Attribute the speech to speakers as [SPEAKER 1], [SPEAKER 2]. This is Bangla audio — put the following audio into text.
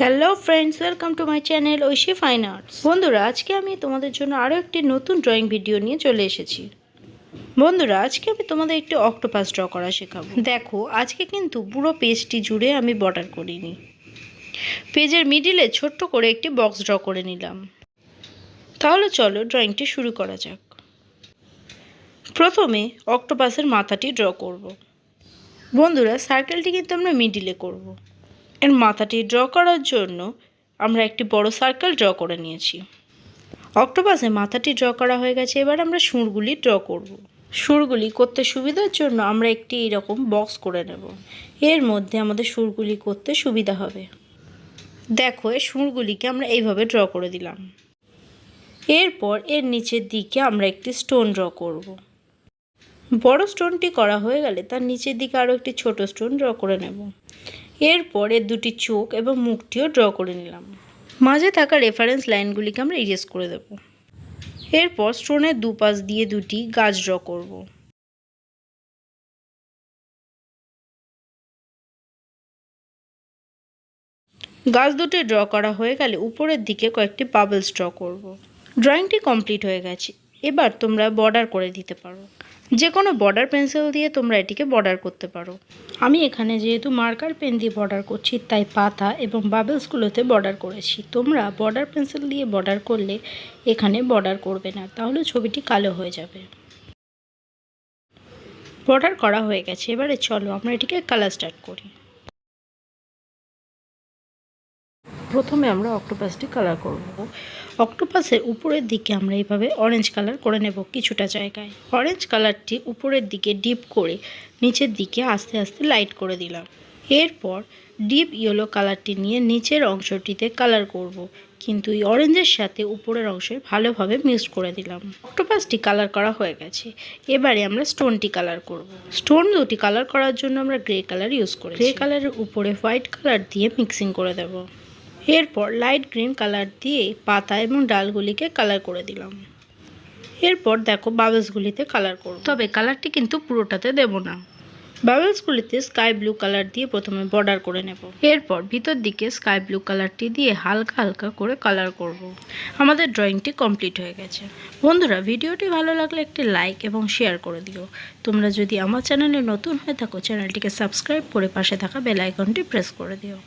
[SPEAKER 1] Hello friends welcome to my channel Aishi fine arts বন্ধুরা, আজকে আমি তোমাদের জন্য আরও একটি নতুন ড্রয়িং ভিডিও নিয়ে চলে এসেছি। বন্ধুরা, আজকে আমি তোমাদের একটি অক্টোপাস ড্র করা শেখাবো। দেখো, আজকে কিন্তু পুরো পেজটি জুড়ে আমি বর্ডার করিনি। পেজের মিডিলে ছোট্ট করে একটি বক্স ড্র করে নিলাম। তাহলে চলো ড্রয়িংটি শুরু করা যাক। প্রথমে অক্টোপাসের মাথাটি ড্র করব। বন্ধুরা সার্কেলটি কিন্তু আমরা মিডিলে করব। এর মাথাটি ড্র করার জন্য আমরা একটি বড় সার্কেল ড্র করে নিয়েছি। অক্টোপাসে মাথাটি ড্র করা হয়ে গেছে, এবার আমরা সুরগুলি ড্র করব। সুরগুলি করতে সুবিধার জন্য আমরা একটি এরকম বক্স করে নেব। এর মধ্যে আমাদের সুরগুলি করতে সুবিধা হবে। দেখো, এই সুরগুলিকে আমরা এইভাবে ড্র করে দিলাম। এরপর এর নিচের দিকে আমরা একটি স্টোন ড্র করব। বড় স্টোনটি করা হয়ে গেলে তার নিচের দিকে আরও একটি ছোট স্টোন ড্র করে নেব। এরপর এর দুটি চোখ এবং মুখটিও ড্র করে নিলাম। মাঝে থাকা রেফারেন্স লাইনগুলিকে আমরা ইরেজ করে দেব। এরপর স্টোনের দুপাশ দিয়ে দুটি গাছ ড্র করব। গাছ দুটি ড্র করা হয়ে গেলে উপরের দিকে কয়েকটি বাবলস ড্র করব। ড্রয়িংটি কমপ্লিট হয়ে গেছে। এবার তোমরা বর্ডার করে দিতে পারো। যে কোনো বর্ডার পেন্সিল দিয়ে তোমরা এটিকে বর্ডার করতে পারো। আমি এখানে যেহেতু মার্কার পেন দিয়ে বর্ডার করছি, তাই পাতা এবং বাবেলসগুলোতে বর্ডার করেছি। তোমরা বর্ডার পেন্সিল দিয়ে বর্ডার করলে এখানে বর্ডার করবে না, তাহলে ছবিটি কালো হয়ে যাবে। বর্ডার করা হয়ে গেছে। এবারে চলো আমরা এটিকে কালার স্টার্ট করি। প্রথমে আমরা অক্টোপাসটি কালার করব। অক্টোপাসের উপরের দিকে আমরা এইভাবে অরেঞ্জ কালার করে নেব কিছুটা জায়গায়। অরেঞ্জ কালারটি উপরের দিকে ডিপ করে নিচের দিকে আস্তে আস্তে লাইট করে দিলাম। এরপর ডিপ ইয়েলো কালারটি নিয়ে নিচের অংশটিতে কালার করব। কিন্তু এই অরেঞ্জের সাথে উপরের অংশে ভালোভাবে মিক্সড করে দিলাম। অক্টোপাসটি কালার করা হয়ে গেছে। এবারে আমরা স্টোনটি কালার করব। স্টোন দুটি কালার করার জন্য আমরা গ্রে কালার ইউজ করি গ্রে কালারের উপরে হোয়াইট কালার দিয়ে মিক্সিং করে দেবো। এরপর লাইট গ্রিন কালার দিয়ে পাতা এবং ডালগুলিকে কালার করে দিলাম। এরপর দেখো বাবলসগুলিতে কালার করব। তবে কালারটি কিন্তু পুরোটাতে দেব না। বাবলসগুলিতে স্কাই ব্লু কালার দিয়ে প্রথমে বর্ডার করে নেব। এরপর ভিতর দিকে স্কাই ব্লু কালারটি দিয়ে হালকা হালকা করে কালার করব। আমাদের ড্রয়িংটি কমপ্লিট হয়ে গেছে। বন্ধুরা ভিডিওটি ভালো লাগলে একটি লাইক এবং শেয়ার করে দিও। তোমরা যদি আমার চ্যানেলে নতুন হয়ে থাকো চ্যানেলটিকে সাবস্ক্রাইব করে পাশে থাকা বেল আইকনটি প্রেস করে দিও।